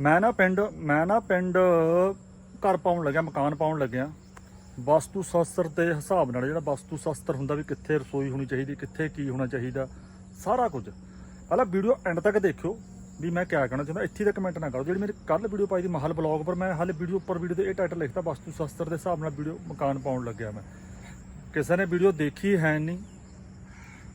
ਮੈਂ ਨਾ ਪਿੰਡ, ਮੈਂ ਨਾ ਪਿੰਡ ਘਰ ਪਾਉਣ ਲੱਗਿਆ, ਮਕਾਨ ਪਾਉਣ ਲੱਗਿਆ। ਵਸਤੂ ਸ਼ਾਸਤਰ ਦੇ ਹਿਸਾਬ ਨਾਲ ਜਿਹੜਾ ਵਸਤੂ ਸ਼ਾਸਤਰ ਹੁੰਦਾ ਵੀ ਕਿੱਥੇ ਰਸੋਈ ਹੋਣੀ ਚਾਹੀਦੀ, ਕਿੱਥੇ ਕੀ ਹੋਣਾ ਚਾਹੀਦਾ, ਸਾਰਾ ਕੁਝ। ਪਹਿਲਾਂ ਵੀਡੀਓ ਐਂਡ ਤੱਕ ਦੇਖਿਓ ਵੀ ਮੈਂ ਕਿਆ ਕਹਿਣਾ ਚਾਹੁੰਦਾ, ਇੱਥੇ ਦਾ ਕਮੈਂਟ ਨਾ ਕਰੋ। ਜਿਹੜੀ ਮੇਰੀ ਕੱਲ ਵੀਡੀਓ ਪਾਈ ਦੀ ਮਹਲ ਬਲੌਗ ਪਰ, ਮੈਂ ਹਾਲੇ ਵੀਡੀਓ ਉੱਪਰ ਵੀਡੀਓ ਦੇ ਇਹ ਟਾਈਟਲ ਲਿਖਤਾ, ਵਸਤੂ ਸ਼ਾਸਤਰ ਦੇ ਹਿਸਾਬ ਨਾਲ ਵੀਡੀਓ ਮਕਾਨ ਪਾਉਣ ਲੱਗਿਆ ਮੈਂ। ਕਿਸੇ ਨੇ ਵੀਡੀਓ ਦੇਖੀ ਹੈ ਨਹੀਂ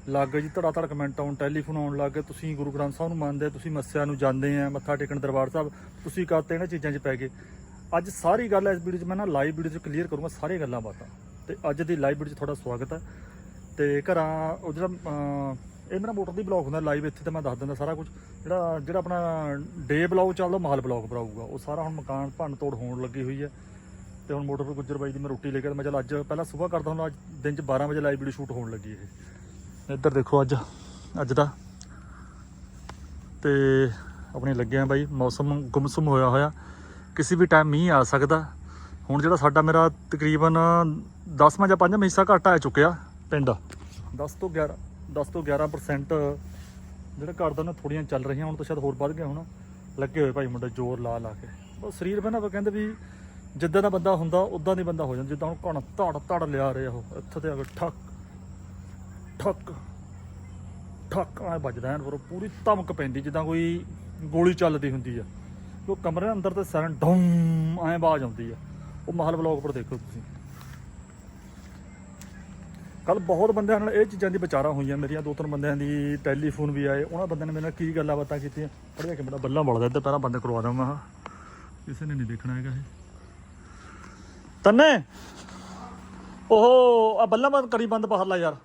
ਲੱਗ ਗਏ ਜੀ, ਧੜਾ ਧੜ ਕਮੈਂਟ ਆਉਣ ਟੈਲੀਫੋਨ ਆਉਣ ਲੱਗ ਗਏ। ਤੁਸੀਂ ਗੁਰੂ ਗ੍ਰੰਥ ਸਾਹਿਬ ਨੂੰ ਮੰਨਦੇ, ਤੁਸੀਂ ਮੱਸਿਆ ਨੂੰ ਜਾਂਦੇ ਆ, ਮੱਥਾ ਟੇਕਣ ਦਰਬਾਰ ਸਾਹਿਬ, ਤੁਸੀਂ ਕਾਤੇ ਇਹਨਾਂ ਚੀਜ਼ਾਂ 'ਚ ਪੈ ਗਏ? ਅੱਜ ਸਾਰੀ ਗੱਲ ਇਸ ਵੀਡੀਓ 'ਚ, ਮੈਂ ਨਾ ਲਾਈਵ ਵੀਡੀਓ 'ਚ ਕਲੀਅਰ ਕਰੂੰਗਾ ਸਾਰੀਆਂ ਗੱਲਾਂ ਬਾਤਾਂ। ਤੇ ਅੱਜ ਦੀ ਲਾਈਵ ਵੀਡੀਓ 'ਚ ਤੁਹਾਡਾ ਸਵਾਗਤ ਹੈ। ਤੇ ਘਰਾਂ, ਉਹ ਜਿਹੜਾ ਇਹ ਮੇਰਾ ਮੋਟਰ ਦੀ ਬਲੌਗ ਹੁੰਦਾ ਲਾਈਵ ਇੱਥੇ, ਤੇ ਮੈਂ ਦੱਸ ਦਿੰਦਾ ਸਾਰਾ ਕੁਝ। ਜਿਹੜਾ ਜਿਹੜਾ ਆਪਣਾ ਡੇ ਬਲੌਗ ਚੱਲਦਾ, ਉਹ ਮਾਲ ਬਲੌਗ ਪਰ ਉਹ ਸਾਰਾ ਹੁਣ ਮਕਾਨ ਭੰਨ ਤੋੜ ਹੋਣ ਲੱਗੀ ਹੋਈ ਹੈ। ਤੇ ਹੁਣ ਮੋਟਰ ਪਰ ਗੁੱਜਰ ਬਾਈ ਦੀ ਮੈਂ ਰੋਟੀ ਲੈ ਕੇ ਮੈਂ ਚੱਲ ਅੱਜ ਪਹਿਲਾਂ ਸਵੇਰ ਕਰਦਾ ਹੁੰਦਾ, ਅੱਜ ਦਿਨ 'ਚ 12 ਵਜੇ ਲਾਈਵ ਵੀਡੀਓ ਸ਼ੂਟ ਹੋਣ ਲੱਗੀ ਇਹ। ਇੱਧਰ ਦੇਖੋ ਅੱਜ ਅੱਜ ਦਾ। ਤੇ ਆਪਣੇ ਲੱਗਿਆ ਬਾਈ, ਮੌਸਮ ਗੁੰਮਸੁਮ ਹੋਇਆ ਹੋਇਆ। ਕਿਸੇ ਵੀ ਟਾਈਮ ਮੀਂਹ ਆ ਸਕਦਾ। ਹੁਣ ਜਿਹੜਾ ਸਾਡਾ ਮੇਰਾ ਤਕਰੀਬਨ 10ਵਾਂ ਜਾਂ 5ਵਾਂ ਹਿੱਸਾ ਘੱਟ ਆ ਚੁੱਕਿਆ ਪਿੰਡ। 10 ਤੋਂ 11 10 ਤੋਂ 11% ਜਿਹੜਾ ਘਰ ਦਾ ਨਾ ਥੋੜੀਆਂ ਚੱਲ ਰਹੀਆਂ, ਹੁਣ ਤਾਂ ਸ਼ਾਇਦ ਹੋਰ ਵੱਧ ਗਿਆ ਹੁਣ। ਲੱਗੇ ਹੋਏ ਭਾਈ ਮੁੰਡੇ ਜ਼ੋਰ ਲਾ ਲਾ ਕੇ। ਬਸ ਸਰੀਰ ਬਣਾ ਕਹਿੰਦੇ ਵੀ ਜਿੱਦਾਂ ਦਾ ਬੰਦਾ ਹੁੰਦਾ ਉਦਾਂ ਦੀ ਬੰਦਾ ਹੋ ਜਾਂਦਾ। ਜਿੱਦਾਂ ਹੁਣ ਕਣ ਧੜ ਧੜ ਲਿਆ ਰਿਹਾ ਉਹ, ਇੱਥੇ ਤੇ ਆ ਕੇ ਠੱਕ ਠੱਕ। ਠੱਕ ਐ ਵੱਜਦਾ ਐਨ ਫਿਰ ਪੂਰੀ ਧਮਕ ਪੈਂਦੀ, ਜਿੱਦਾਂ ਕੋਈ ਗੋਲੀ ਚੱਲਦੀ ਹੁੰਦੀ ਆ। ਉਹ ਕਮਰੇ ਦੇ ਅੰਦਰ ਤੇ ਸਾਰਨ ਡੂਮ ਐ ਆਵਾਜ਼ ਆਉਂਦੀ ਆ। ਉਹ ਮਹਲ ਵਲੌਗ ਪਰ ਦੇਖੋ ਤੁਸੀਂ। ਕੱਲ ਬਹੁਤ ਬੰਦਿਆਂ ਨਾਲ ਇਹ ਚੀਜ਼ਾਂ ਦੀ ਵਿਚਾਰਾਂ ਹੋਈਆਂ ਮੇਰੀਆਂ। ਦੋ ਤਿੰਨ ਬੰਦਿਆਂ ਦੀ ਟੈਲੀਫੋਨ ਵੀ ਆਏ। ਉਹਨਾਂ ਬੰਦਿਆਂ ਨੇ ਮੇਰੇ ਨਾਲ ਕੀ ਗੱਲਾਂ ਬਾਤਾਂ ਕੀਤੀਆਂ? ਪੜਿਆ ਕਿ ਮੇਰਾ ਬੱਲਾ ਬਲਦਾ ਇੱਧਰ, ਪਹਿਲਾਂ ਬੰਦ ਕਰਵਾ ਦਵਾਂ ਕਿਸੇ ਨੇ ਨਹੀਂ ਦੇਖਣਾ ਹੈਗਾ ਇਹ। ਤੰਨੇ! ਉਹ ਆ ਬੱਲਾ ਬੰਦ ਕਰੀ ਬੰਦ ਬਾਹਰ ਲਾ ਯਾਰ।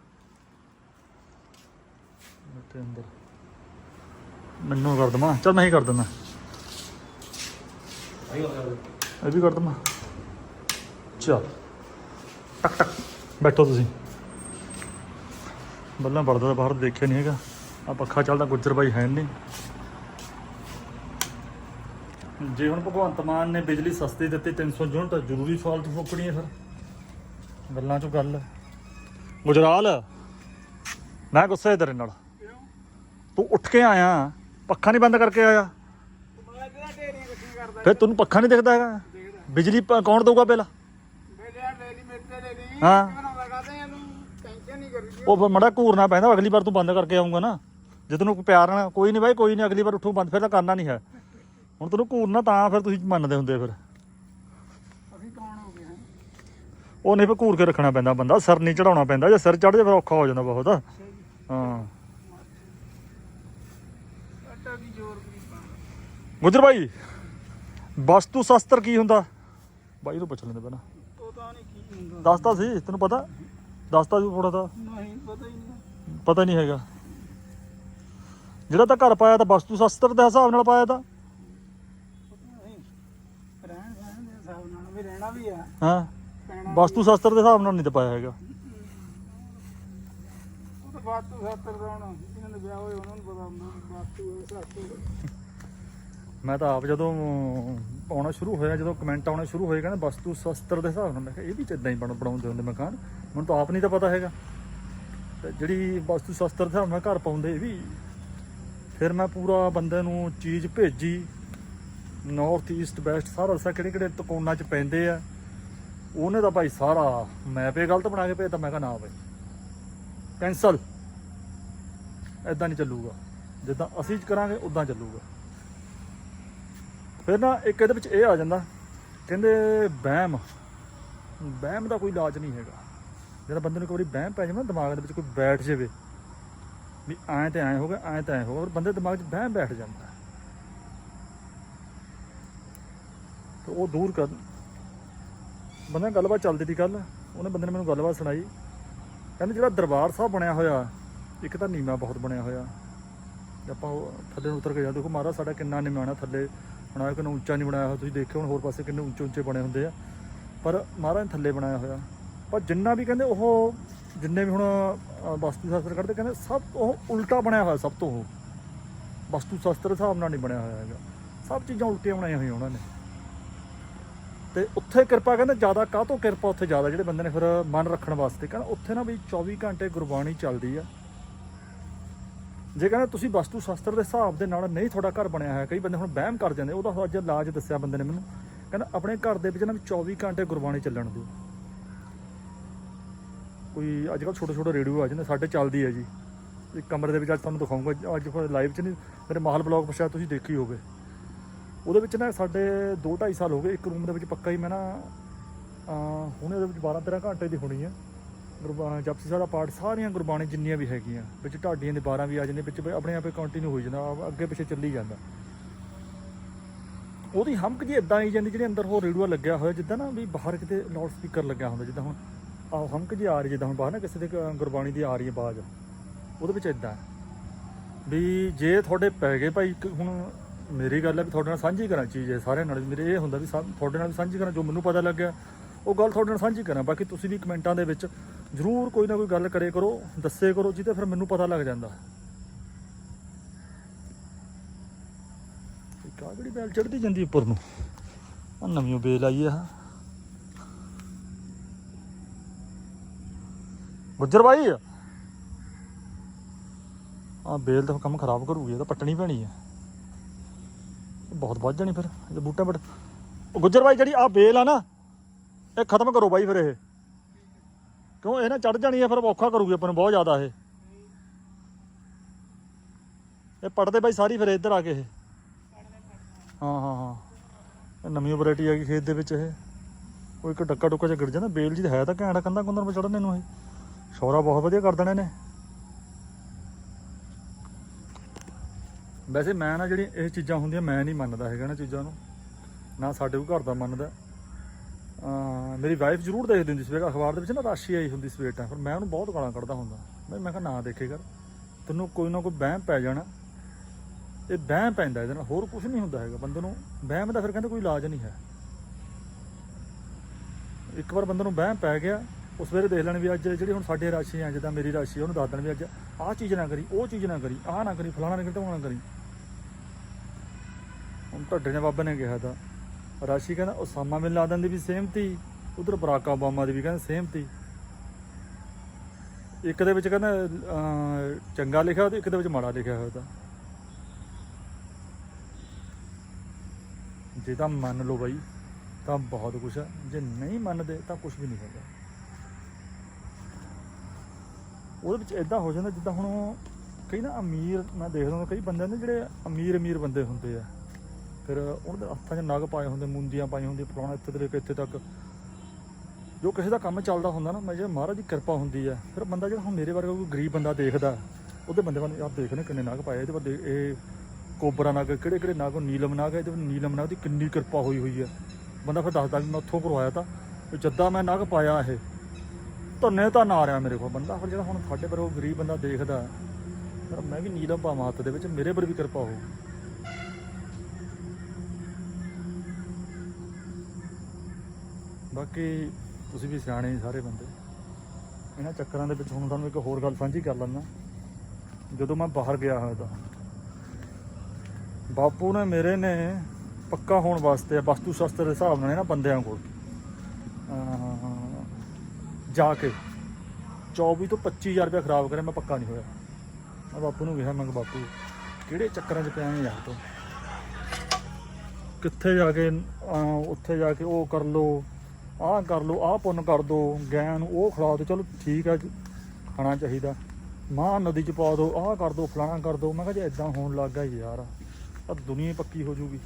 ਤੇ ਅੰਦਰ। ਮੈਨੂੰ ਕਰ ਦਵਾਂ। ਚਲ ਮੈਂ ਹੀ ਕਰ ਦਿੰਦਾ। ਇਹ ਵੀ ਕਰ ਦਵਾਂ। ਚਲ। ਟਕ ਟਕ। ਬੈਠੋ ਤੁਸੀਂ। ਬੱਲਾ ਵੜਦਾ ਬਾਹਰ ਦੇਖਿਆ ਨਹੀਂ ਹੈਗਾ। ਆ ਪੱਖਾ ਚੱਲਦਾ, ਗੁੱਜਰ ਬਾਈ ਹੈ ਨਹੀਂ। ਜੇ ਹੁਣ ਭਗਵੰਤ ਮਾਨ ਨੇ ਬਿਜਲੀ ਸਸਤੀ ਦਿੱਤੀ 300 ਯੂਨਿਟ, ਜ਼ਰੂਰੀ ਫਾਲਤੂ ਫੁੱਕਣੀ ਹੈ ਫਿਰ। ਗੱਲਾਂ ਚੋਂ ਗੱਲ। ਗੁਜਰਾਲ। ਮੈਂ ਗੁੱਸੇ ਤੇਰੇ ਨਾਲ। ਤੂੰ ਉੱਠ ਕੇ ਆਇਆ, ਪੱਖਾ ਨਹੀਂ ਬੰਦ ਕਰਕੇ ਆਇਆ। ਮੈਂ ਕਿਹੜਾ ਢੇਰੀਆਂ ਇਕੱਠੀਆਂ ਕਰਦਾ ਫਿਰ ਤੈਨੂੰ ਪੱਖਾ ਨਹੀਂ ਦਿਖਦਾ ਹੈਗਾ। ਬਿਜਲੀ ਪ- ਕੌਣ ਦਊਗਾ ਬਿੱਲ ਮੇਰੇ ਯਾਰ ਲੈ ਲਈ ਮੇਰੇ ਤੇ ਲੈ ਲਈ ਹਾਂ। ਬਣਾਉਂਦਾ ਕਾਹਦੇ ਇਹਨੂੰ ਟੈਨਸ਼ਨ ਨਹੀਂ ਕਰੀ ਉਹ ਫਿਰ ਮੜਾ ਘੂਰਨਾ ਪੈਂਦਾ, ਅਗਲੀ ਵਾਰ ਤੂੰ ਬੰਦ ਕਰਕੇ ਆਉਂਗਾ ਨਾ। ਜੇ ਤੈਨੂੰ ਕੋਈ ਪਿਆਰ ਨਾਲ, ਕੋਈ ਨਹੀਂ ਬਾਈ, ਕੋਈ ਨਹੀਂ, ਅਗਲੀ ਵਾਰ ਉੱਠੂ ਬੰਦ, ਫਿਰ ਤਾਂ ਕਰਨਾ ਨਹੀਂ ਹੈ। ਹੁਣ ਤੈਨੂੰ ਘੂਰਨਾ ਤਾਂ ਫਿਰ ਤੁਸੀਂ ਮੰਨਦੇ ਹੁੰਦੇ ਫਿਰ। ਅਸੀਂ ਕੌਣ ਹੋ ਗਏ ਹਾਂ ਉਹ ਨਹੀਂ ਫਿਰ ਘੂਰ ਕੇ ਰੱਖਣਾ ਪੈਂਦਾ ਬੰਦਾ, ਸਿਰ ਨਹੀਂ ਚੜਾਉਣਾ ਪੈਂਦਾ, ਜੇ ਸਿਰ ਚੜ ਜਾਵੇ ਫਿਰ ਔਖਾ ਹੋ ਜਾਂਦਾ ਬਹੁਤ। ਹਾਂ ਅੱਟਾ ਕੀ ਜ਼ੋਰ ਵੀ ਗੁਜਰ ਬਾਈ ਵਸਤੂ ਸ਼ਾਸਤਰ ਕੀ ਹੁੰਦਾ? ਬਾਈ ਨੂੰ ਪੁੱਛ ਲੈਂਦੇ ਪਹਿਲਾਂ। ਉਹ ਤਾਂ ਨਹੀਂ ਕੀ ਹੁੰਦਾ। ਦੱਸਤਾ ਸੀ ਤੈਨੂੰ ਪਤਾ? ਦੱਸਤਾ ਸੀ ਥੋੜਾ ਤਾਂ। ਨਹੀਂ ਪਤਾ ਹੀ ਨਹੀਂ। ਪਤਾ ਨਹੀਂ ਹੈਗਾ। ਜਿਹੜਾ ਤਾਂ ਘਰ ਪਾਇਆ ਤਾਂ ਵਸਤੂ ਸ਼ਾਸਤਰ ਦੇ ਹਿਸਾਬ ਨਾਲ ਪਾਇਆ ਤਾਂ। ਪਤਾ ਨਹੀਂ। ਰਹਿਣ ਸਹਿਣ ਦੇ ਹਿਸਾਬ ਨਾਲ ਵੀ ਰਹਿਣਾ ਵੀ ਆ। ਹਾਂ? ਪੈਣਾ ਵਸਤੂ ਸ਼ਾਸਤਰ ਦੇ ਹਿਸਾਬ ਨਾਲ ਨਹੀਂ ਤਾਂ ਪਾਇਆ ਹੈਗਾ। ਉਹ ਤਾਂ ਬਾਤੂ ਸਾਤਰ ਦਾ ਹੁਣ ਜਿਹਨਾਂ ਦੇ ਵਿਆਹ ਹੋਏ ਉਹਨਾਂ ਨੂੰ ਪਤਾ ਹੁੰਦਾ ਬਾਤੂ ਸਾਤੂ ਮੈਂ ਤਾਂ ਆਪ ਜਦੋਂ ਆਉਣਾ ਸ਼ੁਰੂ ਹੋਇਆ, ਜਦੋਂ ਕਮੈਂਟ ਆਉਣਾ ਸ਼ੁਰੂ ਹੋਏ, ਕਹਿੰਦੇ ਵਸਤੂ ਸ਼ਸਤਰ ਦੇ ਹਿਸਾਬ ਨਾਲ। ਮੈਂ ਕਿਹਾ, ਇਹ ਵੀ ਇਦਾਂ ਹੀ ਬਣ ਬਣਾਉਂਦੇ ਹੁੰਦੇ ਮਕਾਨ। ਮੈਨੂੰ ਤਾਂ ਆਪ ਨਹੀਂ ਤਾਂ ਪਤਾ ਹੈਗਾ। ਤੇ ਜਿਹੜੀ ਵਸਤੂ ਸ਼ਸਤਰ ਦੇ ਹਿਸਾਬ ਨਾਲ ਘਰ ਪਾਉਂਦੇ, ਇਹ ਵੀ। ਫਿਰ ਮੈਂ ਪੂਰਾ ਬੰਦੇ ਨੂੰ ਚੀਜ਼ ਭੇਜੀ। ਨਾਰਥ ਈਸਟ ਵੈਸਟ ਸਾਰਾ ਦੱਸਿਆ ਕਿਹੜੇ ਕਿਹੜੇ ਤਕੋਨਾ ਚ ਪੈਂਦੇ ਆ। ਉਹਨੇ ਤਾਂ ਭਾਈ ਸਾਰਾ ਮੈਪ ਇਹ ਗਲਤ ਬਣਾ ਕੇ ਭੇਜਤਾ। ਮੈਂ ਕਿਹਾ, ਨਾ ਭਾਈ ਕੈਂਸਲ ਐਦਾਂ ਨਹੀਂ ਚੱਲੂਗਾ। ਜਿੱਦਾਂ ਅਸੀਂ ਕਰਾਂਗੇ ਉਦਾਂ ਚੱਲੂਗਾ। ਫਿਰ ਨਾ ਇੱਕ ਇਹਦੇ ਵਿੱਚ ਇਹ ਆ ਜਾਂਦਾ, ਕਹਿੰਦੇ ਵਹਿਮ। ਵਹਿਮ ਦਾ ਕੋਈ ਇਲਾਜ ਨਹੀਂ ਹੈਗਾ। ਜਦੋਂ ਬੰਦੇ ਨੂੰ ਇੱਕ ਵਾਰੀ ਬਹਿਮ ਪੈ ਜਾਵੇ ਨਾ ਦਿਮਾਗ ਦੇ ਵਿੱਚ ਕੋਈ ਬੈਠ ਜਾਵੇ, ਵੀ ਐਂ ਤੇ ਐਂ ਹੋ ਗਿਆ, ਐਂ ਤੇ ਐਂ ਹੋ ਗਿਆ, ਔਰ ਬੰਦੇ ਦੇ ਦਿਮਾਗ 'ਚ ਵਹਿਮ ਬੈਠ ਜਾਂਦਾ ਤੇ ਉਹ ਦੂਰ ਕਰ ਬੰਦੇ ਗੱਲਬਾਤ ਚੱਲਦੀ ਸੀ ਕੱਲ ਉਹਨੇ ਬੰਦੇ ਨੇ ਮੈਨੂੰ ਗੱਲਬਾਤ ਸੁਣਾਈ। ਕਹਿੰਦੇ ਜਿਹੜਾ ਦਰਬਾਰ ਸਾਹਿਬ ਬਣਿਆ ਹੋਇਆ, ਇੱਕ ਤਾਂ ਨੀਮਾ ਬਹੁਤ ਬਣਿਆ ਹੋਇਆ। ਜੇ ਆਪਾਂ ਉਹ ਥੱਲੇ ਨੂੰ ਉਤਰ ਕੇ ਜਾ ਦੇਖੋ ਮਹਾਰਾਜ ਸਾਡਾ ਕਿੰਨਾ ਨਿਮਾਣਾ ਥੱਲੇ ਬਣਾਇਆ ਕਿੰਨਾ ਉੱਚਾ ਨਹੀਂ ਬਣਾਇਆ ਹੋਇਆ, ਤੁਸੀਂ ਦੇਖਿਓ ਹੁਣ ਹੋਰ ਪਾਸੇ ਕਿੰਨੇ ਉੱਚੇ ਉੱਚੇ ਬਣੇ ਹੁੰਦੇ ਆ। ਪਰ ਮਹਾਰਾਜ ਨੇ ਥੱਲੇ ਬਣਾਇਆ ਹੋਇਆ। ਪਰ ਜਿੰਨਾ ਵੀ ਕਹਿੰਦੇ ਉਹ ਜਿੰਨੇ ਵੀ ਹੁਣ ਵਸਤੂ ਸ਼ਾਸਤਰ ਕਰਦੇ ਕਹਿੰਦੇ ਸਭ ਉਹ ਉਲਟਾ ਬਣਿਆ ਹੋਇਆ ਸਭ ਤੋਂ ਉਹ। ਵਸਤੂ ਸ਼ਾਸਤਰ ਹਿਸਾਬ ਨਾਲ ਨਹੀਂ ਬਣਿਆ ਹੋਇਆ ਹੈਗਾ। ਸਭ ਚੀਜ਼ਾਂ ਉਲਟੀਆਂ ਬਣਾਈਆਂ ਹੋਈਆਂ ਉਹਨਾਂ ਨੇ। ਤੇ ਉੱਥੇ ਕਿਰਪਾ ਕਹਿੰਦੇ ਜ਼ਿਆਦਾ ਕਾਹ ਤੋਂ ਕਿਰਪਾ ਉੱਥੇ ਜ਼ਿਆਦਾ, ਜਿਹੜੇ ਬੰਦੇ ਨੇ ਫਿਰ ਮਨ ਰੱਖਣ ਵਾਸਤੇ। ਕਹਿੰਦਾ ਉੱਥੇ ਨਾ ਵੀ 24 ਘੰਟੇ ਗੁਰਬਾਣੀ ਚੱਲਦੀ ਆ। ਜੇ ਕਹਿੰਦਾ ਤੁਸੀਂ ਵਸਤੂ ਸ਼ਾਸਤਰ ਦੇ ਹਿਸਾਬ ਦੇ ਨਾਲ ਨਹੀਂ ਤੁਹਾਡਾ ਘਰ ਬਣਿਆ ਹੋਇਆ, ਕਈ ਬੰਦੇ ਹੁਣ ਵਹਿਮ ਕਰ ਜਾਂਦੇ, ਉਹਦਾ ਅੱਜ ਇਲਾਜ ਦੱਸਿਆ ਬੰਦੇ ਨੇ ਮੈਨੂੰ। ਕਹਿੰਦਾ ਆਪਣੇ ਘਰ ਦੇ ਵਿੱਚ ਨਾ ਵੀ 24 ਘੰਟੇ ਗੁਰਬਾਣੀ ਚੱਲਣ ਦਿਓ। ਕੋਈ ਅੱਜ ਕੱਲ੍ਹ ਛੋਟੇ ਛੋਟੇ ਰੇਡੀਓ ਆ ਜਾਂਦੇ, ਸਾਡੇ ਚੱਲਦੀ ਹੈ ਜੀ। ਇੱਕ ਕਮਰੇ ਦੇ ਵਿੱਚ ਅੱਜ ਤੁਹਾਨੂੰ ਦਿਖਾਉਂਗਾ, ਅੱਜ ਲਾਈਵ 'ਚ ਨਹੀਂ ਮੇਰੇ ਮਾਹਲ ਬਲੌਗ ਸ਼ਾਇਦ ਤੁਸੀਂ ਦੇਖੀ ਹੋਵੇ। ਉਹਦੇ ਵਿੱਚ ਨਾ ਸਾਡੇ 2 2.5 ਸਾਲ ਹੋ ਗਏ, ਇੱਕ ਰੂਮ ਦੇ ਵਿੱਚ ਪੱਕਾ ਹੀ ਮੈਂ ਨਾ ਹੁਣੇ ਉਹਦੇ ਵਿੱਚ 12 13 ਘੰਟੇ ਦੀ ਹੋਣੀ ਹੈ ਗੁਰਬਾਣੀ ਜਪਸੀ ਸਾਹਿਬ ਦਾ ਪਾਠ ਸਾਰੀਆਂ ਗੁਰਬਾਣੀ ਜਿੰਨੀਆਂ ਵੀ ਹੈਗੀਆਂ, ਵਿੱਚ ਢਾਡੀਆਂ ਦੇ 12 ਵੀ ਆ ਜਾਂਦੇ ਵਿੱਚ ਆਪਣੇ ਆਪੇ ਕੰਟੀਨਿਊ ਹੋ ਜਾਂਦਾ ਅੱਗੇ ਪਿੱਛੇ ਚੱਲੀ ਜਾਂਦਾ। ਉਹਦੀ ਹਮਕ ਜੀ ਇਦਾਂ ਆਈ ਜਾਂਦੀ, ਜਿਹੜੇ ਅੰਦਰ ਉਹ ਰੇਡੂਆ ਲੱਗਿਆ ਹੋਇਆ, ਜਿੱਦਾਂ ਨਾ ਵੀ ਬਾਹਰ ਕਿਤੇ ਲਾਊਡ ਸਪੀਕਰ ਲੱਗਿਆ ਹੁੰਦਾ, ਜਿੱਦਾਂ ਹੁਣ ਆਹ ਹਮਕ ਜੀ ਆ ਰਹੀ ਜਿੱਦਾਂ ਹੁਣ ਬਾਹਰ ਨਾ ਕਿਸੇ ਦੇ ਗੁਰਬਾਣੀ ਦੀ ਆ ਰਹੀ ਹੈ ਆਵਾਜ਼, ਉਹਦੇ ਵਿੱਚ ਇਦਾਂ ਵੀ ਜੇ ਤੁਹਾਡੇ ਪੈ ਗਏ ਭਾਈ, ਇੱਕ ਹੁਣ ਮੇਰੀ ਗੱਲ ਹੈ ਵੀ ਤੁਹਾਡੇ ਨਾਲ ਸਾਂਝੀ ਕਰਾਂ ਚੀਜ਼ ਇਹ, ਸਾਰਿਆਂ ਨਾਲ ਵੀ, ਮੇਰੇ ਇਹ ਹੁੰਦਾ ਵੀ ਸਾ- ਤੁਹਾਡੇ ਨਾਲ ਵੀ ਸਾਂਝੀ ਕਰਾਂ, ਜੋ ਮੈਨੂੰ ਪਤਾ ਲੱਗਿਆ, ਉਹ ਗੱਲ ਤੁਹਾਡੇ ਨਾਲ ਸਾਂਝੀ ਕਰਾਂ, ਬਾਕੀ ਤੁਸੀਂ ਵੀ ਕਮੈਂਟਾਂ ਦੇ ਵਿੱਚ ਜ਼ਰੂਰ ਕੋਈ ਨਾ ਕੋਈ ਗੱਲ ਕਰੇ ਕਰੋ ਦੱਸੇ ਕਰੋ, ਜਿਹਦੇ ਫਿਰ ਮੈਨੂੰ ਪਤਾ ਲੱਗ ਜਾਂਦਾ। ਕਾ ਬੈਲ ਚੜਦੀ ਜਾਂਦੀ ਉੱਪਰ ਨੂੰ। ਆ ਨਵੀਂ ਬੇਲ ਆਈ ਆ। ਗੁੱਜਰ ਬਾਈ ਆ ਬੇਲ ਤਾਂ ਕੰਮ ਖਰਾਬ ਕਰੂਗੀ, ਇਹ ਤਾਂ ਪੱਟਣੀ ਪੈਣੀ ਆ। ਬਹੁਤ ਵੱਧ ਜਾਣੀ ਫਿਰ, ਇਹ ਬੂਟਾ ਬਟ ਗੁੱਜਰ ਬਾਈ ਜਿਹੜੀ ਆ ਬੇਲ ਆ ਨਾ, ਇਹ ਖਤਮ ਕਰੋ ਬਾਈ ਫਿਰ ਇਹ। ਕਿਉਂ ਇਹ ਨਾ ਚੜ ਜਾਣੀ ਹੈ ਫਿਰ ਔਖਾ ਕਰੂਗੀ ਆਪਾਂ ਨੂੰ, ਬਹੁਤ ਜ਼ਿਆਦਾ ਇਹ। ਇਹ ਪੜਦੇ ਬਾਈ ਸਾਰੀ ਫਿਰ ਇੱਧਰ ਆ ਕੇ ਇਹ। ਹਾਂ ਹਾਂ ਹਾਂ। ਇਹ ਨਵੀਂ ਵੈਰਾਈਟੀ ਆ ਗਈ ਖੇਤ ਦੇ ਵਿੱਚ ਇਹ। ਕੋਈ ਇੱਕ ਡੱਕਾ ਡੁੱਕਾ 'ਚ ਗਿਰ ਜਾਂਦਾ ਬੇਲ ਜੀ ਹੈ ਤਾਂ ਘੈਂਟ ਕੰਦਾ ਕੁੰਦਰ ਪਰ ਚੜਨੇ ਨੂੰ ਇਹ। ਸ਼ੌਰਾ ਬਹੁਤ ਵਧੀਆ ਕਰ ਦੇਣੇ ਨੇ। ਵੈਸੇ ਮੈਂ ਨਾ ਜਿਹੜੀ ਇਹ ਚੀਜ਼ਾਂ ਹੁੰਦੀਆਂ, ਮੈਂ ਨਹੀਂ ਮੰਨਦਾ ਹੈਗਾ ਨਾ ਚੀਜ਼ਾਂ ਨੂੰ। ਨਾ ਸਾਡੇ ਕੋਲ ਘਰ ਦਾ ਮੰਨਦਾ। ਮੇਰੀ ਵਾਈਫ ਜ਼ਰੂਰ ਦੇਖਦੀ ਹੁੰਦੀ ਸੀ ਅਖਬਾਰ ਦੇ ਵਿੱਚ ਨਾ ਰਾਸ਼ੀ ਆਈ ਹੁੰਦੀ ਸਵੇਰ ਟਾਈਮ ਪਰ ਮੈਂ ਉਹਨੂੰ ਬਹੁਤ ਗਾਲਾਂ ਕੱਢਦਾ ਹੁੰਦਾ। ਮੈਂ ਮੈਂ ਕਿਹਾ ਨਾ ਦੇਖੇ ਕਰ ਤੈਨੂੰ ਕੋਈ ਨਾ ਕੋਈ ਵਹਿਮ ਪੈ ਜਾਣਾ। ਇਹ ਵਹਿਮ ਪੈਂਦਾ ਇਹਦੇ ਨਾਲ ਹੋਰ ਕੁਝ ਨਹੀਂ ਹੁੰਦਾ ਹੈਗਾ। ਬੰਦੇ ਨੂੰ ਵਹਿਮ ਦਾ ਫਿਰ ਕਹਿੰਦੇ ਕੋਈ ਇਲਾਜ ਨਹੀਂ ਹੈ। ਇੱਕ ਵਾਰ ਬੰਦੇ ਨੂੰ ਵਹਿਮ ਪੈ ਗਿਆ ਉਸ ਵੇਲੇ ਦੇਖ ਲੈਣ ਵੀ ਅੱਜ ਜਿਹੜੀ ਹੁਣ ਸਾਡੇ ਰਾਸ਼ੀ ਆ ਜਿੱਦਾਂ ਮੇਰੀ ਰਾਸ਼ੀ ਆ, ਉਹਨੂੰ ਦੱਸ ਦੇਣ ਵੀ ਅੱਜ ਆਹ ਚੀਜ਼ ਨਾ ਕਰੀ ਉਹ ਚੀਜ਼ ਨਾ ਕਰੀ ਆਹ ਨਾ ਕਰੀ ਫਲਾਣਾ ਨਾ ਕਰੀ ਢੋਣਾ ਕਰੀ। ਹੁਣ ਢੱਡੇ ਨੇ ਬਾਬਾ ਨੇ ਕਿਹਾ ਤਾਂ। ਰਾਸ਼ੀ ਕਹਿੰਦਾ, ਉਸਾਮਾ ਬਿਨ ਲਾਦਨ ਦੀ ਵੀ ਸੇਮ ਤੀ ਉਧਰ ਬਰਾਕ ਓਬਾਮਾ ਦੀ ਵੀ ਕਹਿੰਦਾ ਸੇਮ ਇੱਕ ਦੇ ਵਿੱਚ ਕਹਿੰਦਾ ਚੰਗਾ ਲਿਖਿਆ ਤੇ ਇੱਕ ਦੇ ਵਿੱਚ ਮਾੜਾ ਲਿਖਿਆ ਹੋਇਆ ਤਾਂ। ਜੇ ਤਾਂ ਮੰਨ ਲਓ ਬਾਈ, ਤਾਂ ਬਹੁਤ ਕੁਝ ਹੈ ਜੇ ਨਹੀਂ ਮੰਨਦੇ, ਤਾਂ ਕੁਝ ਵੀ ਨਹੀਂ ਹੈਗਾ ਉਹਦੇ ਵਿੱਚ ਇਦਾਂ ਹੋ ਜਾਂਦਾ, ਜਿੱਦਾਂ ਹੁਣ ਕਈ ਨਾ ਅਮੀਰ, ਮੈਂ ਦੇਖਦਾ ਹਾਂ ਕਈ ਬੰਦੇ ਨੇ ਜਿਹੜੇ ਅਮੀਰ ਅਮੀਰ ਬੰਦੇ ਹੁੰਦੇ ਆ। ਫਿਰ ਉਹਨਾਂ ਦੇ ਹੱਥਾਂ 'ਚ ਨਗ ਪਾਏ ਹੁੰਦੇ, ਮੁੰਦੀਆਂ ਪਾਈਆਂ ਹੁੰਦੀਆਂ ਫਲਾਣਾ ਇੱਥੇ ਤੋਂ ਲੈ ਕੇ ਇੱਥੇ ਤੱਕ। ਜੋ ਕਿਸੇ ਦਾ ਕੰਮ ਚੱਲਦਾ ਹੁੰਦਾ ਨਾ, ਮੈਂ ਜੇ ਮਹਾਰਾਜ ਦੀ ਕਿਰਪਾ ਹੁੰਦੀ ਹੈ, ਫਿਰ ਬੰਦਾ ਜਿਹੜਾ ਹੁਣ ਮੇਰੇ ਵਰਗਾ ਕੋਈ ਗਰੀਬ ਬੰਦਾ ਦੇਖਦਾ, ਉਹਦੇ ਬੰਦੇ ਬੰਦੇ ਆਪ ਦੇਖਨੇ ਕਿੰਨੇ ਨਗ ਪਾਏ ਇਹਦੇ ਬੰਦੇ ਇਹ ਕੋਬਰਾ ਨਗ, ਕਿਹੜੇ ਕਿਹੜੇ ਨਗ ਨੀਲਮ ਨਗ ਹੈ, ਇਹਦੇ ਨੀਲਮ ਨਗ ਦੀ ਕਿੰਨੀ ਕਿਰਪਾ ਹੋਈ ਹੋਈ ਹੈ। ਬੰਦਾ ਫਿਰ ਦੱਸਦਾ ਵੀ ਮੈਂ ਉੱਥੋਂ ਕਰਵਾਇਆ ਤਾਂ, ਵੀ ਮੈਂ ਨਗ ਪਾਇਆ ਇਹ, ਧੰਨੇ ਤਾਂ ਨਾ ਰਿਹਾ ਮੇਰੇ ਕੋਲ। ਬੰਦਾ ਫਿਰ ਜਿਹੜਾ ਹੁਣ ਸਾਡੇ ਪਰ ਉਹ ਗਰੀਬ ਬੰਦਾ ਦੇਖਦਾ, ਫਿਰ ਮੈਂ ਵੀ ਨੀਲਮ ਪਾਵਾਂ ਹੱਥ ਦੇ ਵਿੱਚ, ਮੇਰੇ ਪਰ ਵੀ ਕਿਰਪਾ ਹੋ ਬਾਕੀ ਤੁਸੀਂ ਵੀ ਸਿਆਣੇ ਜੀ ਸਾਰੇ ਬੰਦੇ। ਇਹਨਾਂ ਚੱਕਰਾਂ ਦੇ ਵਿੱਚ ਹੁਣ ਤੁਹਾਨੂੰ ਇੱਕ ਹੋਰ ਗੱਲ ਸਾਂਝੀ ਕਰ ਲੈਣਾ ਜਦੋਂ ਮੈਂ ਬਾਹਰ ਗਿਆ ਹੋਇਆ ਤਾਂ। ਬਾਪੂ ਨੇ ਮੇਰੇ ਨੇ ਪੱਕਾ ਹੋਣ ਵਾਸਤੇ ਵਸਤੂ ਸ਼ਾਸਤਰ ਦੇ ਹਿਸਾਬ ਨਾਲ ਨਾ ਬੰਦਿਆਂ ਕੋਲ। ਜਾ ਕੇ 24 ਤੋਂ 25000 ਰੁਪਏ ਖਰਾਬ ਕਰਿਆ, ਮੈਂ ਪੱਕਾ ਨਹੀਂ ਹੋਇਆ। ਮੈਂ ਬਾਪੂ ਨੂੰ ਕਿਹਾ, ਮੈਂ ਕਿਹਾ, ਬਾਪੂ, ਕਿਹੜੇ ਚੱਕਰਾਂ 'ਚ ਪਿਆ ਯਾਰ ਤੂੰ? ਕਿੱਥੇ ਜਾ ਕੇ ਉੱਥੇ ਜਾ ਕੇ ਉਹ ਕਰ ਲੋ ਆਹ ਕਰ ਲੋ ਆਹ ਪੁੰਨ ਕਰ ਦੋ ਗੈਂ ਨੂੰ ਉਹ ਖਿਲਾ ਦੋ, ਚਲੋ ਠੀਕ ਹੈ ਖਾਣਾ ਚਾਹੀਦਾ। ਮਾਂ ਨਦੀ 'ਚ ਪਾ ਦੋ, ਆਹ ਕਰ ਦੋ, ਫਲਾਣਾ ਕਰ ਦੋ। ਮੈਂ ਕਿਹਾ ਜੇ ਇਦਾਂ ਹੋਣ ਲੱਗ ਗਿਆ ਯਾਰ ਤਾਂ ਦੁਨੀਆ ਪੱਕੀ ਹੋ ਜੂਗੀ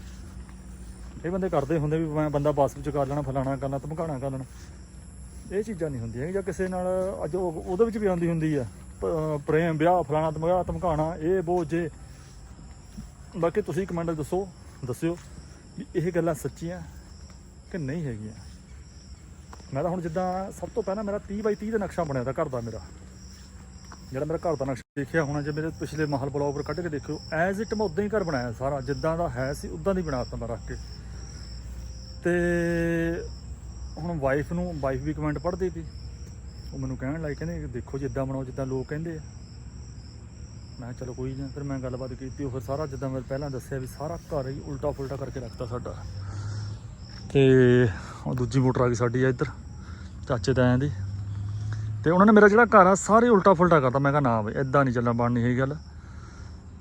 ਇਹ ਬੰਦੇ ਕਰਦੇ ਹੁੰਦੇ ਵੀ ਮੈਂ ਬੰਦਾ ਬੱਸ ਵਿੱਚ ਕਰ ਲੈਣਾ, ਫਲਾਣਾ ਕਰਨਾ ਧਮਕਾਣਾ ਕਰ ਲੈਣਾ। ਇਹ ਚੀਜ਼ਾਂ ਨਹੀਂ ਹੁੰਦੀਆਂ ਜਾਂ ਕਿਸੇ ਨਾਲ, ਅੱਜ ਉਹ- ਉਹਦੇ ਵਿੱਚ ਵੀ ਆਉਂਦੀ ਹੁੰਦੀ ਆ। ਪ੍ਰੇਮ, ਵਿਆਹ, ਫਲਾਣਾ, ਧਮਕਾ ਧਮਕਾਣਾ ਇਹ ਬੋ ਜੇ। ਬਾਕੀ ਤੁਸੀਂ ਕਮੈਂਟ ਦੱਸੋ, ਦੱਸਿਓ ਵੀ ਇਹ ਗੱਲਾਂ ਸੱਚੀਆਂ ਕਿ ਨਹੀਂ ਹੈਗੀਆਂ। ਮੈਂ ਤਾਂ ਹੁਣ ਜਿੱਦਾਂ ਸਭ ਤੋਂ ਪਹਿਲਾਂ ਮੇਰਾ 30 ਬਾਈ 30 ਦਾ ਨਕਸ਼ਾ ਬਣਿਆ ਦਾ ਘਰ ਦਾ ਮੇਰਾ। ਜਿਹੜਾ ਮੇਰਾ ਘਰ ਦਾ ਨਕਸ਼ਾ ਦੇਖਿਆ ਹੋਣਾ, ਜੇ ਮੇਰੇ ਪਿਛਲੇ ਮਹਲ ਬਲੌਗ ਪਰ ਕੱਢ ਕੇ ਦੇਖਿਓ ਐਜ਼ ਇਟ ਮੈਂ ਉਦਾਂ ਹੀ ਘਰ ਬਣਾਇਆ ਸਾਰਾ, ਜਿੱਦਾਂ ਦਾ ਹੈ ਸੀ ਉਦਾਂ ਦੀ ਬਣਾਤਾ ਮੈਂ ਰੱਖ ਕੇ। ਤੇ ਹੁਣ ਵਾਈਫ ਨੂੰ ਵਾਈਫ ਵੀ ਕਮੈਂਟ ਪੜ੍ਹਦੀ ਸੀ ਉਹ ਮੈਨੂੰ ਕਹਿਣ ਲੱਗ ਕਹਿੰਦੇ ਦੇਖੋ ਜਿੱਦਾਂ ਬਣਾਓ, ਜਿੱਦਾਂ ਲੋਕ ਕਹਿੰਦੇ ਆ। ਮੈਂ ਕਿਹਾ ਚਲੋ ਕੋਈ ਨਹੀਂ ਫਿਰ ਮੈਂ ਗੱਲਬਾਤ ਕੀਤੀ, ਉਹ ਫਿਰ ਸਾਰਾ ਜਿੱਦਾਂ ਮੈਂ ਪਹਿਲਾਂ ਦੱਸਿਆ ਵੀ ਸਾਰਾ ਘਰ ਹੀ ਉਲਟਾ ਫੁਲਟਾ ਕਰਕੇ ਰੱਖਤਾ ਸਾਡਾ। ਤੇ ਉਹ ਦੂਜੀ ਮੋਟਰ ਆ ਗਈ ਸਾਡੀ ਆ ਇੱਧਰ, ਚਾਚੇ ਤਾਇਆਂ ਦੀ। ਤੇ ਉਹਨਾਂ ਨੇ ਮੇਰਾ ਜਿਹੜਾ ਘਰ ਆ, ਸਾਰੇ ਉਲਟਾ ਫੁਲਟਾ ਕਰਤਾ। ਮੈਂ ਕਿਹਾ, ਨਾ ਬਈ ਇਦਾਂ ਨਹੀਂ ਚੱਲਣਾ, ਬਣਨੀ ਇਹ ਗੱਲ।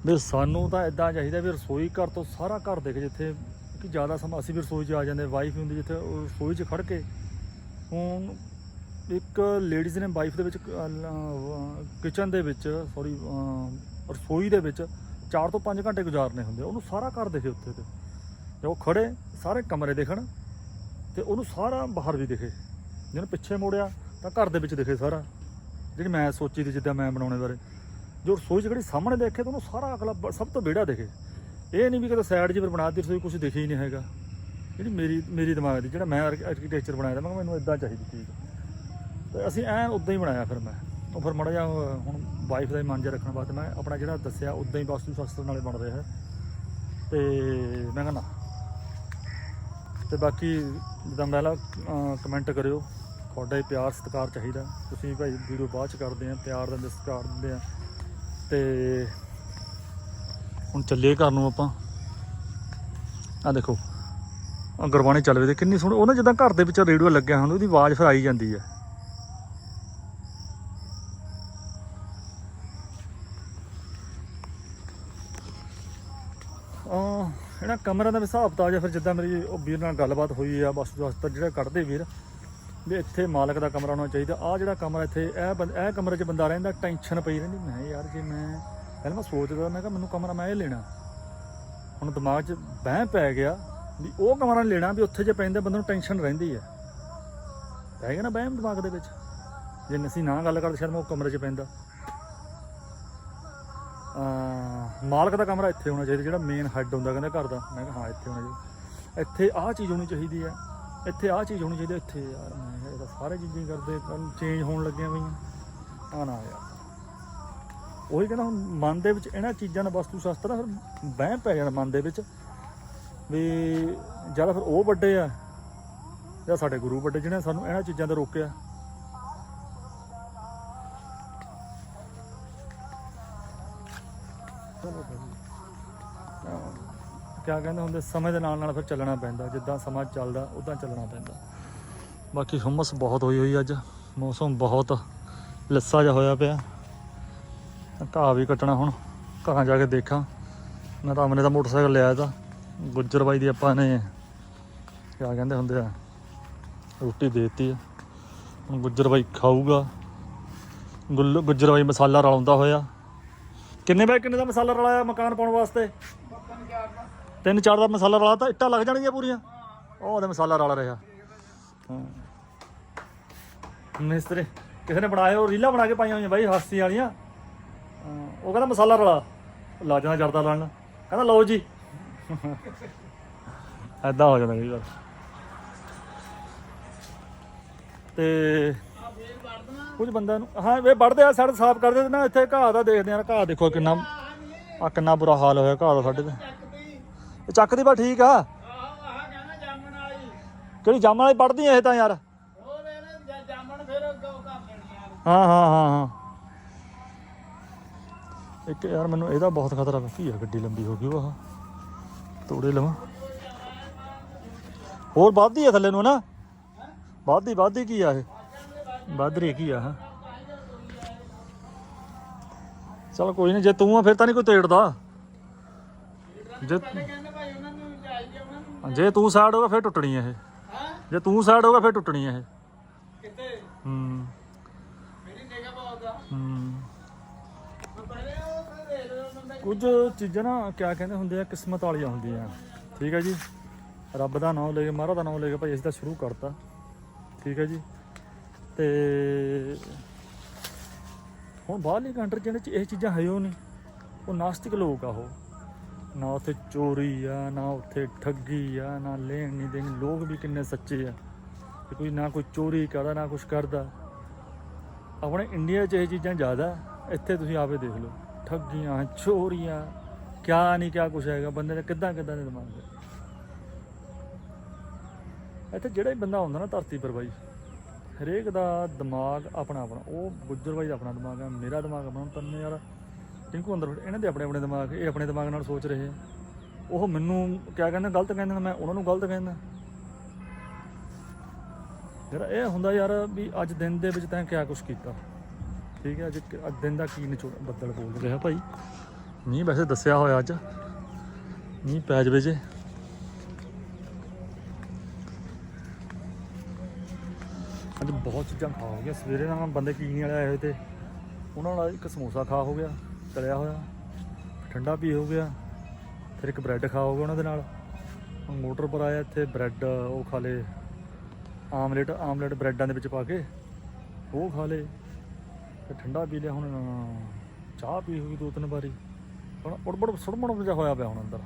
ਵੀ ਸਾਨੂੰ ਤਾਂ ਇਦਾਂ ਚਾਹੀਦਾ ਵੀ ਰਸੋਈ ਘਰ ਤੋਂ ਸਾਰਾ ਘਰ ਦੇਖ, ਜਿੱਥੇ ਕਿ ਜ਼ਿਆਦਾ ਸਮਾਂ ਅਸੀਂ ਵੀ ਰਸੋਈ 'ਚ ਆ ਜਾਂਦੇ ਵਾਈਫ ਹੁੰਦੀ ਜਿੱਥੇ ਉਹ ਰਸੋਈ 'ਚ ਖੜ ਕੇ। ਹੁਣ ਇੱਕ ਲੇਡੀਜ਼ ਨੇ ਵਾਈਫ ਦੇ ਵਿੱਚ ਕਿਚਨ ਦੇ ਵਿੱਚ ਸੌਰੀ ਰਸੋਈ ਦੇ ਵਿੱਚ 4 ਤੋਂ 5 ਘੰਟੇ ਗੁਜ਼ਾਰਨੇ ਹੁੰਦੇ ਉਹਨੂੰ ਸਾਰਾ ਘਰ ਦੇਖੇ ਉੱਥੇ ਤੇ। ਜੇ ਉਹ ਖੜੇ ਸਾਰੇ ਕਮਰੇ ਦੇਖਣ। ਤੇ ਉਹਨੂੰ ਸਾਰਾ ਬਾਹਰ ਵੀ ਦਿਖੇ। ਜਿਹਨੂੰ ਪਿੱਛੇ ਮੋੜਿਆ ਤਾਂ ਘਰ ਦੇ ਵਿੱਚ ਦਿਖੇ ਸਾਰਾ। ਜਿਹੜੀ ਮੈਂ ਸੋਚੀ ਦੀ ਜਿੱਦਾਂ ਮੈਂ ਬਣਾਉਣੇ ਬਾਰੇ। ਜੋ ਰਸੋਈ 'ਚ ਜਿਹੜੀ ਸਾਹਮਣੇ ਦੇਖੇ ਤਾਂ ਉਹਨੂੰ ਸਾਰਾ ਅਗਲਾ ਬ- ਸਭ ਤੋਂ ਵਿਹੜਾ ਦਿਖੇ। ਇਹ ਨਹੀਂ ਵੀ ਕਿਤੇ ਸਾਈਡ 'ਚ ਫਿਰ ਬਣਾ ਦਿੱਤੀ ਰਸੋਈ ਕੁਝ ਦਿਖੇ ਹੀ ਨਹੀਂ ਹੈਗਾ। ਜਿਹੜੀ ਮੇਰੀ ਮੇਰੀ ਦਿਮਾਗ ਦੀ, ਜਿਹੜਾ ਮੈਂ ਆਰਕੀਟੈਕਚਰ ਬਣਾਇਆ ਤਾਂ ਮੈਂ ਕਿਹਾ ਮੈਨੂੰ ਇਦਾਂ ਚਾਹੀਦੀ ਚੀਜ਼। ਤੇ ਅਸੀਂ ਐਨ ਉਦਾਂ ਹੀ ਬਣਾਇਆ ਫਿਰ ਮੈਂ। ਉਹ ਫਿਰ ਮੜਾ ਜਾ ਹੁਣ ਵਾਈਫ ਦਾ ਹੀ ਮਨ ਜਿਹਾ ਰੱਖਣ ਵਾਸਤੇ ਮੈਂ ਆਪਣਾ ਜਿਹੜਾ ਦੱਸਿਆ ਉਦਾਂ ਹੀ ਵਾਸਤੂ ਸ਼ਾਸਤਰ ਨਾਲੇ ਬਣ ਰਿਹਾ ਹੈ ਤੇ ਮੈਂ ਕਹਿੰਦਾ ਤੇ ਬਾਕੀ ਜਿੱਦਾਂ ਪਹਿਲਾਂ ਕਮੈਂਟ ਕਰਿਓ। ਤੁਹਾਡਾ ਹੀ ਪਿਆਰ, ਸਤਿਕਾਰ ਚਾਹੀਦਾ। ਤੁਸੀਂ ਭਾਈ ਵੀਡੀਓ ਬਾਅਦ ਚ ਕਰਦੇ ਆ, ਪਿਆਰ ਦਿੰਦੇ ਸਤਿਕਾਰ ਦਿੰਦੇ ਆ। ਤੇ ਹੁਣ ਚੱਲੀਏ ਘਰ ਨੂੰ ਆਪਾਂ। ਆ ਦੇਖੋ ਗੁਰਬਾਣੀ ਚੱਲ ਪਈ ਤੇ ਕਿੰਨੀ ਸੋਹਣੀ ਉਹ ਨਾ ਜਿੱਦਾਂ ਘਰ ਦੇ ਵਿੱਚ ਰੇਡੀਓ ਲੱਗਿਆ ਹੁੰਦਾ, ਉਹਦੀ ਆਵਾਜ਼ ਫਿਰ ਆਈ ਜਾਂਦੀ ਹੈ ਇਹਨਾਂ ਕਮਰਿਆਂ ਦਾ ਵੀ ਹਿਸਾਬ ਤਾਂ ਜਾਂ ਫਿਰ ਜਿੱਦਾਂ ਮੇਰੀ ਉਹ ਵੀਰ ਨਾਲ ਗੱਲਬਾਤ ਹੋਈ ਆ, ਬਸ ਦਸਤਰ ਜਿਹੜਾ ਕੱਢਦੇ ਵੀਰ, ਵੀ ਇੱਥੇ ਮਾਲਕ ਦਾ ਕਮਰਾ ਹੋਣਾ ਚਾਹੀਦਾ। ਆ ਜਿਹੜਾ ਕਮਰਾ ਇੱਥੇ, ਇਹ ਬੰ- ਇਹ ਕਮਰੇ 'ਚ ਬੰਦਾ ਰਹਿੰਦਾ ਟੈਨਸ਼ਨ ਪਈ ਰਹਿੰਦੀ। ਮੈਂ ਯਾਰ ਜੇ ਮੈਂ, ਪਹਿਲਾਂ ਮੈਂ ਸੋਚਦਾ, ਮੈਂ ਕਿਹਾ ਮੈਨੂੰ ਕਮਰਾ ਮੈਂ ਇਹ ਲੈਣਾ। ਹੁਣ ਦਿਮਾਗ 'ਚ ਬਹਿ ਪੈ ਗਿਆ ਵੀ ਉਹ ਕਮਰਾ ਨਹੀਂ ਲੈਣਾ, ਵੀ ਉੱਥੇ ਜੇ ਪੈਂਦਾ ਬੰਦੇ ਨੂੰ ਟੈਨਸ਼ਨ ਰਹਿੰਦੀ ਹੈ ਪੈ ਗਿਆ ਨਾ ਬਹਿਮ ਦਿਮਾਗ ਦੇ ਵਿੱਚ? ਜੇ ਅਸੀਂ ਨਾ ਗੱਲ ਕਰਦੇ, ਸ਼ਾਇਦ ਮੈਂ ਉਹ ਕਮਰੇ 'ਚ ਪੈਂਦਾ। ਮਾਲਕ ਦਾ ਕਮਰਾ ਇੱਥੇ ਹੋਣਾ ਚਾਹੀਦਾ, ਜਿਹੜਾ ਮੇਨ ਹੈੱਡ ਹੁੰਦਾ ਕਹਿੰਦੇ ਘਰ ਦਾ। ਮੈਂ ਕਿਹਾ, ਹਾਂ, ਇੱਥੇ ਹੋਣਾ ਚਾਹੀਦਾ। ਇੱਥੇ ਆਹ ਚੀਜ਼ ਹੋਣੀ ਚਾਹੀਦੀ ਹੈ। ਇੱਥੇ ਆਹ ਚੀਜ਼ ਹੋਣੀ ਚਾਹੀਦੀ ਇੱਥੇ ਯਾਰ, ਮੈਂ ਕਿਹਾ, ਇਹ ਤਾਂ ਸਾਰੇ ਚੀਜ਼ਾਂ ਕਰਦੇ ਕੱਲ ਚੇਂਜ ਹੋਣ ਲੱਗੀਆਂ ਪਈਆਂ। ਆ ਨਾ ਯਾਰ। ਉਹੀ ਕਹਿੰਦਾ ਹੁਣ ਮਨ ਦੇ ਵਿੱਚ ਇਹਨਾਂ ਚੀਜ਼ਾਂ ਦਾ ਵਸਤੂ ਸ਼ਾਸਤਰ ਫਿਰ ਵਹਿਮ ਪੈ ਜਾਣਾ ਮਨ ਦੇ ਵਿੱਚ। ਵੀ ਜ਼ਿਆਦਾ ਫਿਰ ਉਹ ਵੱਡੇ ਆ, ਜਾਂ ਸਾਡੇ ਗੁਰੂ ਵੱਡੇ ਜਿਹਨੇ ਸਾਨੂੰ ਇਹਨਾਂ ਚੀਜ਼ਾਂ ਤੋਂ ਰੋਕਿਆ। ਕਿਆ ਕਹਿੰਦੇ ਹੁੰਦੇ, ਸਮੇਂ ਦੇ ਨਾਲ ਨਾਲ ਫਿਰ ਚੱਲਣਾ ਪੈਂਦਾ, ਜਿੱਦਾਂ ਸਮਾਂ ਚੱਲਦਾ ਉਦਾਂ ਚੱਲਣਾ ਪੈਂਦਾ। ਬਾਕੀ ਹੁਮਸ ਬਹੁਤ ਹੋਈ ਹੋਈ ਅੱਜ, ਮੌਸਮ ਬਹੁਤ ਲੱਸਾ ਜਿਹਾ ਹੋਇਆ ਪਿਆ। ਘਾਹ ਵੀ ਕੱਟਣਾ ਹੁਣ, ਘਰਾਂ ਜਾ ਕੇ ਦੇਖਾਂ। ਮੈਂ ਤਾਂ ਅਮਨੇ ਦਾ ਮੋਟਰਸਾਈਕਲ ਲਿਆ ਤਾਂ ਗੁੱਜਰ ਬਾਈ ਦੀ ਆਪਾਂ ਨੇ, ਕਿਆ ਕਹਿੰਦੇ ਹੁੰਦੇ ਆ, ਰੋਟੀ ਦੇ ਦਿੱਤੀ ਆ। ਹੁਣ ਗੁੱਜਰ ਬਾਈ ਖਾਊਗਾ। ਗੁੱਲ ਗੁੱਜਰ ਬਾਈ ਮਸਾਲਾ ਰਲਾਉਂਦਾ ਹੋਇਆ। ਕਿੰਨੇ ਬਾਈ, ਕਿੰਨੇ ਦਾ ਮਸਾਲਾ ਰਲਾਇਆ ਮਕਾਨ ਪਾਉਣ ਵਾਸਤੇ? ਤਿੰਨ ਚਾਰ ਦਾ ਮਸਾਲਾ ਰਲਾ ਤਾਂ, ਇੱਟਾਂ ਲੱਗ ਜਾਣਗੀਆਂ ਪੂਰੀਆਂ। ਉਹ ਉਹਦੇ ਮਸਾਲਾ ਰਲਾ ਰਿਹਾ। ਮਿਸਤਰੀ, ਕਿਸੇ ਨੇ ਬਣਾਏ ਉਹ ਰੀਲਾਂ ਬਣਾ ਕੇ ਪਾਈਆਂ ਹੋਈਆਂ ਬਾਈ, ਹਾਸੀ ਵਾਲੀਆਂ। ਉਹ ਕਹਿੰਦਾ ਮਸਾਲਾ ਰਲਾ। ਲਾ ਜਾਂਦਾ ਜਰਦਾ ਲਾਣ। ਕਹਿੰਦਾ ਲਓ ਜੀ। ਐਦਾਂ ਹੋ ਜਾਂਦਾ ਕਈ ਵਾਰ। ਤੇ ਕੁਝ ਬੰਦਿਆਂ ਨੂੰ, ਹਾਂ, ਇਹ ਵੜਦੇ ਆ, ਸੜਕ ਸਾਫ਼ ਕਰਦੇ ਤੇ ਨਾ ਇੱਥੇ ਘਾਹ ਦਾ ਦੇਖਦੇ ਆ, ਘਾਹ ਦੇਖੋ ਕਿੰਨਾ ਆ ਕਿੰਨਾ ਬੁਰਾ ਹਾਲ ਹੋਇਆ, ਘਾਹ ਦਾ ਸਾਡੇ ਤੇ। ਇਹ ਚੱਕਦੀ ਬਾ ਠੀਕ ਆ। ਆਹ ਆਹ ਕਹਿੰਦਾ ਜਾਮਣ ਵਾਲੀ। ਕਿਹੜੀ ਜਾਮਣ ਵਾਲੀ ਪੜਦੀ ਇਹ ਤਾਂ ਯਾਰ? ਉਹ ਦੇ ਨਾ ਜਾਮਣ ਫਿਰ ਉਹ ਕਰ ਦੇਣੀ ਯਾਰ ਹਾਂ ਹਾਂ ਹਾਂ ਹਾਂ। ਇੱਕ ਯਾਰ ਮੈਨੂੰ ਇਹਦਾ ਬਹੁਤ ਖਤਰਾ ਕੀ ਆ ਗੱਡੀ ਲੰਬੀ ਹੋ ਗਈ ਉਹ ਆਹ। ਤੋੜੇ ਲਵਾਂ। ਹੋਰ ਵੱਧਦੀ ਆ ਥੱਲੇ ਨੂੰ ਨਾ? ਵੱਧਦੀ ਵੱਧਦੀ ਕੀ ਆ ਇਹ? ਵੱਧ ਰਹੀ ਕੀ ਆ ਹਾਂ। ਚਲ ਕੋਈ ਨਹੀਂ ਜੇ ਤੂੰ ਆ ਫਿਰ ਤਾਂ ਨਹੀਂ ਕੋਈ ਤੇੜਦਾ। ਜੇ ਕਹਿੰਦੇ ਜੇ ਤੂੰ ਸਾਈਡ ਹੋਗਾ ਫਿਰ ਟੁੱਟਣੀ ਆ ਇਹ। ਹਾਂ। ਜੇ ਤੂੰ ਸਾਈਡ ਹੋਗਾ ਫਿਰ ਟੁੱਟਣੀ ਇਹ। ਕਿੱਥੇ? ਹੂੰ। ਮੇਰੀ ਨਿਗਾਹ ਬਹੁਤ ਆ ਹੂੰ। ਬੰਦਾ ਕੁਝ ਚੀਜ਼ਾਂ ਨਾ ਕਿਆ ਕਹਿੰਦੇ ਹੁੰਦੇ ਆ ਕਿਸਮਤ ਵਾਲੀਆਂ ਹੁੰਦੀਆਂ। ਠੀਕ ਹੈ ਜੀ? ਰੱਬ ਦਾ ਨਾਮ ਲੈ ਕੇ ਮਹਾਰਾਜ ਦਾ ਨਾਮ ਲੈ ਕੇ ਭਾਈ ਅਸੀਂ ਤਾਂ ਸ਼ੁਰੂ ਕਰਤਾ। ਠੀਕ ਹੈ ਜੀ? ਤੇ ਹੁਣ ਬਾਹਰਲੀ ਕੰਟਰੀ ਜਿਹਨਾਂ ਚ ਇਹ ਚੀਜ਼ਾਂ ਹੈ ਉਹ ਨਹੀਂ। ਉਹ ਨਾਸਤਿਕ ਲੋਕ ਆ ਉਹ। ਨਾ ਉੱਥੇ ਚੋਰੀ ਆ, ਨਾ ਉੱਥੇ ਠੱਗੀ ਆ, ਨਾ ਲੈਣ ਨਹੀਂ ਦੇਣ। ਲੋਕ ਵੀ ਕਿੰਨੇ ਸੱਚੇ ਆ ਕਿ ਕੋਈ ਨਾ ਕੋਈ ਚੋਰੀ ਕਰਦਾ, ਨਾ ਕੁਝ ਕਰਦਾ। ਆਪਣੇ ਇੰਡੀਆ 'ਚ ਇਹ ਚੀਜ਼ਾਂ ਜ਼ਿਆਦਾ। ਇੱਥੇ ਤੁਸੀਂ ਆਪੇ ਦੇਖ ਲਓ। ਠੱਗੀਆਂ, ਚੋਰੀਆਂ, ਕਿਆ ਨਹੀਂ ਕਿਆ ਕੁਛ ਹੈਗਾ। ਬੰਦੇ ਦਾ ਕਿੱਦਾਂ ਕਿੱਦਾਂ ਦੇ ਦਿਮਾਗ ਦੇ। ਇੱਥੇ ਜਿਹੜਾ ਹੀ ਬੰਦਾ ਹੁੰਦਾ ਨਾ ਧਰਤੀ ਪਰ ਬਾਈ, ਹਰੇਕ ਦਾ ਦਿਮਾਗ ਆਪਣਾ ਆਪਣਾ। ਉਹ ਗੁੱਜਰ ਬਾਈ ਦਾ ਆਪਣਾ ਦਿਮਾਗ ਹੈ ਮੇਰਾ ਦਿਮਾਗ ਆਪਣਾ। ਤੰਨੇ ਯਾਰ ਟਿੰਕੂ ਅੰਦਰ ਬੈਠੇ, ਇਹਨਾਂ ਦੇ ਆਪਣੇ ਆਪਣੇ ਦਿਮਾਗ ਇਹ ਆਪਣੇ ਦਿਮਾਗ ਨਾਲ ਸੋਚ ਰਹੇ ਆ। ਉਹ ਮੈਨੂੰ ਕਿਆ ਕਹਿੰਦੇ ਗਲਤ ਕਹਿੰਦੇ ਨੇ, ਮੈਂ ਉਹਨਾਂ ਨੂੰ ਗਲਤ ਕਹਿੰਦਾ। ਯਾਰ ਇਹ ਹੁੰਦਾ ਯਾਰ ਵੀ ਅੱਜ ਦਿਨ ਦੇ ਵਿੱਚ ਤੈਂ ਕਿਆ ਕੁਛ ਕੀਤਾ? ਠੀਕ ਹੈ ਅੱਜ ਕ- ਅੱਜ ਦਿਨ ਦਾ ਕੀ ਨਿਚੋੜ ਬੱਦਲ ਬੋਲ ਰਿਹਾ ਭਾਈ। ਮੀਂਹ ਵੈਸੇ ਦੱਸਿਆ ਹੋਇਆ ਅੱਜ। ਮੀਂਹ ਪੈ ਜਵੇ ਜੇ। ਅੱਜ ਬਹੁਤ ਚੀਜ਼ਾਂ ਖਾ ਹੋ ਗਿਆ ਸਵੇਰੇ ਨਾਲ ਬੰਦੇ ਕੀਨੀ ਵਾਲੇ ਆਏ ਹੋਏ ਤੇ। ਉਹਨਾਂ ਨਾਲ ਇੱਕ ਸਮੋਸਾ ਖਾ ਹੋ ਗਿਆ। ਤਲਿਆ ਹੋਇਆ। ਠੰਡਾ ਪੀ ਹੋ ਗਿਆ। ਫਿਰ ਇੱਕ ਬ੍ਰੈਡ ਖਾ ਹੋ ਗਿਆ ਉਹਨਾਂ ਦੇ ਨਾਲ। ਮੋਟਰ ਪਰ ਆਇਆ ਇੱਥੇ ਬ੍ਰੈਡ, ਉਹ ਖਾ ਲੇ ਆਮਲੇਟ ਆਮਲੇਟ ਬ੍ਰੈਡਾਂ ਦੇ ਵਿੱਚ ਪਾ ਕੇ, ਉਹ ਖਾ ਲੇ ਤੇ ਠੰਡਾ ਪੀ ਲਿਆ ਹੁਣ, ਚਾਹ ਪੀ ਹੋਈ ਦੋ ਤਿੰਨ ਵਾਰੀ। ਹੁਣ ਉੜਬੜ ਸੁੜਮਣ ਜਿਹਾ ਹੋਇਆ ਪਿਆ ਹੁਣ ਅੰਦਰ।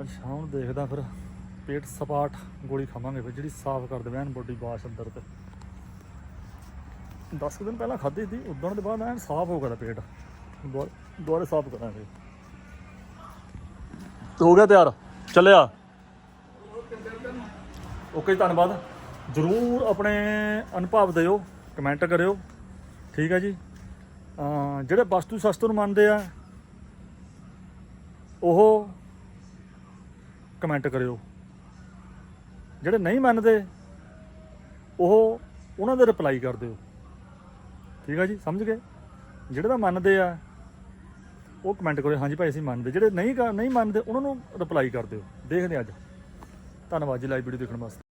ਅੱਜ ਸ਼ਾਮ ਨੂੰ ਦੇਖਦਾ ਫਿਰ, ਪੇਟ ਸਪਾਟ ਗੋਲੀ ਖਾਵਾਂਗੇ ਫਿਰ, ਜਿਹੜੀ ਸਾਫ਼ ਕਰ ਦੇਵੇ ਐਨ ਬੋਡੀ ਵਾਸ਼ ਅੰਦਰ ਤੇ। 10 ਦਿਨ ਪਹਿਲਾਂ ਖਾਧੀ ਸੀ ਉਦੋਂ ਦੇ ਬਾਅਦ ਐਨ ਸਾਫ਼ ਹੋ ਗਿਆ ਪੇਟ। ਦੁਆ- ਦੁਬਾਰਾ ਸਾਫ਼ ਕਰਾਂਗੇ। ਹੋ ਗਿਆ ਤਿਆਰ। ਚੱਲਿਆ। ਓਕੇ ਜੀ, ਧੰਨਵਾਦ। ਜਰੂਰ ਆਪਣੇ ਅਨੁਭਵ ਦਿਓ, ਕਮੈਂਟ ਕਰਿਓ। ਠੀਕ ਹੈ ਜੀ। ਜਿਹੜੇ ਵਸਤੂ ਸ਼ਾਸਤਰ ਨੂੰ ਮੰਨਦੇ ਆ, ਉਹ ਕਮੈਂਟ ਕਰਿਓ। ਜਿਹੜੇ ਨਹੀਂ ਮੰਨਦੇ, ਉਹ ਉਹਨਾਂ ਦੇ ਰਿਪਲਾਈ ਕਰ ਦਿਓ। ਠੀਕ ਆ ਜੀ, ਸਮਝ ਗਏ? ਜਿਹੜੇ ਤਾਂ ਮੰਨਦੇ ਆ, ਉਹ ਕਮੈਂਟ ਕਰਿਓ। ਹਾਂਜੀ ਭਾਈ, ਅਸੀਂ ਮੰਨਦੇ। ਜਿਹੜੇ ਨਹੀਂ ਨਹੀਂ ਮੰਨਦੇ, ਉਹਨਾਂ ਨੂੰ ਰਿਪਲਾਈ ਕਰ ਦਿਓ। ਦੇਖਦੇ ਹਾਂ ਅੱਜ। ਧੰਨਵਾਦ ਜੀ ਲਾਈਵ ਵੀਡੀਓ ਦੇਖਣ ਵਾਸਤੇ।